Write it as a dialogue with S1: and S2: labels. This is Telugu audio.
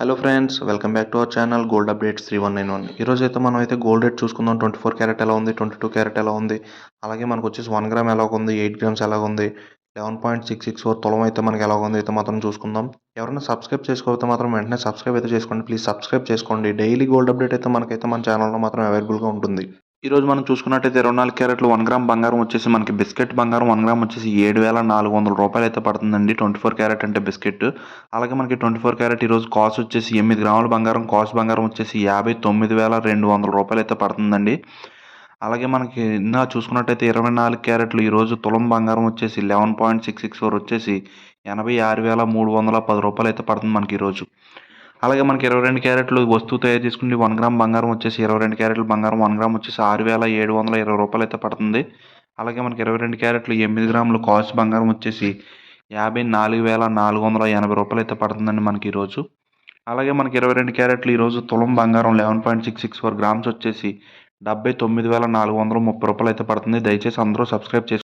S1: Hello friends welcome back to our channel gold updates three one nine one ఈరోజు అయితే మనం అయితే గోల్డ్ రేట్ చూసుకుందాం. ట్వంటీ ఫోర్ క్యారెట్ ఎలా ఉంది? ట్వంటీ టూ క్యారెట్ ఎలా ఉంది? అలాగే మనకు వచ్చేసి వన్ గ్రామ్ ఎలా ఉంది? ఎయిట్ గ్రామ్స్ ఎలా ఉంది? Eleven point six six four తులం అయితే మనకి ఎలా ఉంది? అయితే మాత్రం చూసుకుందాం. ఎవరైనా సబ్స్క్రైబ్ చేసుకోకపోతే మాత్రం వెంటనే సబ్స్క్రైబ్ అయితే చేసుకోండి. ప్లీజ్ సబ్స్క్రైబ్ చేసుకోండి. డైలీ గోల్డ్ అప్డేట్ అయితే మనకైతే మన ఛానల్లో మాత్రం అవైలబుల్గా ఉంటుంది. ఈరోజు మనం చూసుకున్నట్టయితే ఇరవై నాలుగు క్యారెట్లు వన్ గ్రామ్ బంగారం వచ్చేసి మనకి బిస్కెట్ బంగారం వన్ గ్రామ్ వచ్చేసి ఏడు వేల నాలుగు వందల రూపాయలు అయితే పడుతుందండి. ట్వంటీ ఫోర్ క్యారెట్ అంటే బిస్కెట్. అలాగే మనకి ట్వంటీ ఫోర్ క్యారెట్ ఈరోజు కాస్ట్ వచ్చేసి ఎనిమిది గ్రాముల బంగారం కాస్ట్ బంగారం వచ్చేసి యాభై తొమ్మిది వేల రెండు వందల రూపాయలు అయితే పడుతుందండి. అలాగే మనకి ఇంకా చూసుకున్నట్టయితే ఇరవై నాలుగు క్యారెట్లు ఈరోజు తులం బంగారం వచ్చేసి eleven point six six four వచ్చేసి ఎనభై ఆరు వేల మూడు వందల పది రూపాయలు అయితే పడుతుంది మనకి ఈరోజు అలాగే మనకి ఇరవై రెండు క్యారెట్లు వస్తువు తయారు చేసుకుంటే వన్ గ్రామ్ బంగారం వచ్చేసి ఇరవై రెండు క్యారెట్లు బంగారం వన్ గ్రామ్ వచ్చేసి ఆరు వేల ఏడు వందల ఇరవై రూపాయలు అయితే పడుతుంది. అలాగే మనకి ఇరవై రెండు క్యారెట్లు ఎనిమిది గ్రాములు కాస్ట్ బంగారం వచ్చేసి యాభై నాలుగు వేల నాలుగు వందల ఎనభై రూపాయలు అయితే పడుతుందండి మనకి ఈరోజు. అలాగే మనకి ఇరవై రెండు క్యారెట్లు ఈరోజు తులం బంగారం eleven point six six four grams వచ్చేసి డెబ్బై తొమ్మిది వేల నాలుగు వందల ముప్పై రూపాయలు అయితే పడుతుంది. దయచేసి అందరూ సబ్స్క్రైబ్ చేసుకోండి